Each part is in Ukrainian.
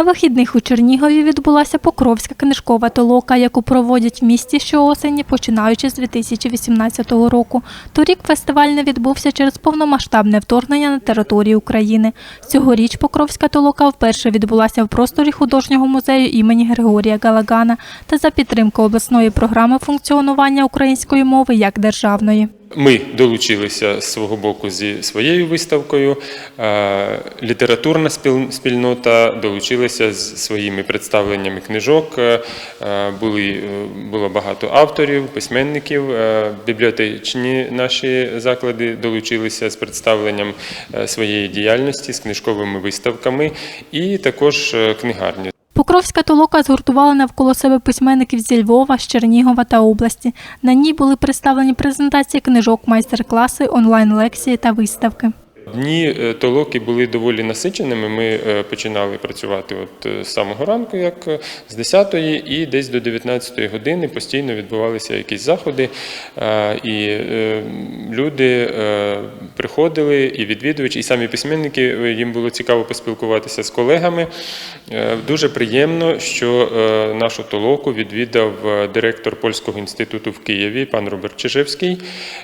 На вихідних у Чернігові відбулася Покровська книжкова толока, яку проводять в місті щоосені, починаючи з 2018 року. Торік фестиваль не відбувся через повномасштабне вторгнення на територію України. Цьогоріч Покровська толока вперше відбулася в просторі художнього музею імені Григорія Галагана та за підтримки обласної програми функціонування української мови як державної. Ми долучилися з свого боку зі своєю виставкою. е, Літературна спільнота долучилася з своїми представленнями книжок. Е, Були, е, було багато авторів, письменників. Бібліотечні наші заклади долучилися з представленням своєї діяльності, з книжковими виставками і також книгарні. Покровська толока згуртувала навколо себе письменників зі Львова, з Чернігова та області. На ній були представлені презентації книжок, майстер-класи, онлайн-лекції та виставки. Дні е, толоки були доволі насиченими. Ми е, починали працювати от е, з самого ранку, як е, з 10-ї, і десь до 19-ї години постійно відбувалися якісь заходи. Е, І е, люди е, приходили, і відвідувачі, і самі письменники, е, їм було цікаво поспілкуватися з колегами. Е, Дуже приємно, що е, нашу толоку відвідав е, директор Польського інституту в Києві, пан Роберт Чижевський.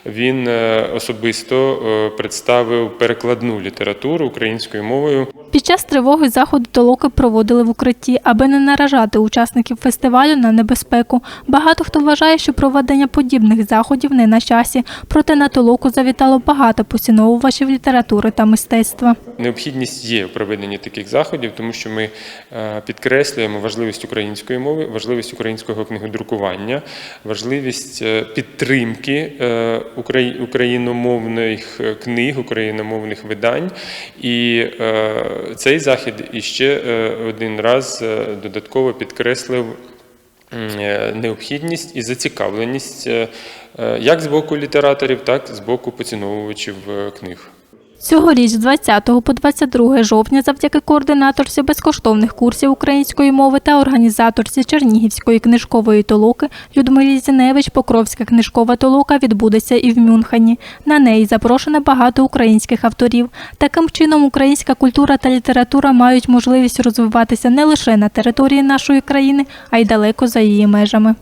Він е, особисто е, представив перекладну літературу українською мовою. Під час тривоги заходи толоки проводили в укритті, аби не наражати учасників фестивалю на небезпеку. Багато хто вважає, що проведення подібних заходів не на часі, проте на толоку завітало багато поціновувачів літератури та мистецтва. Необхідність є в проведенні таких заходів, тому що ми е, підкреслюємо важливість української мови, важливість українського книгодрукування, важливість е, підтримки е, україномовних книг, україномовних видань. І цей захід іще е, один раз е, додатково підкреслив. е, Необхідність і зацікавленість як з боку літераторів, так і з боку поціновувачів книг. Цьогоріч, з 20 по 22 жовтня, завдяки координаторці безкоштовних курсів української мови та організаторці Чернігівської книжкової толоки Людмилі Зіневич Покровська книжкова толока відбудеться і в Мюнхені. На неї запрошено багато українських авторів. Таким чином, українська культура та література мають можливість розвиватися не лише на території нашої країни, а й далеко за її межами.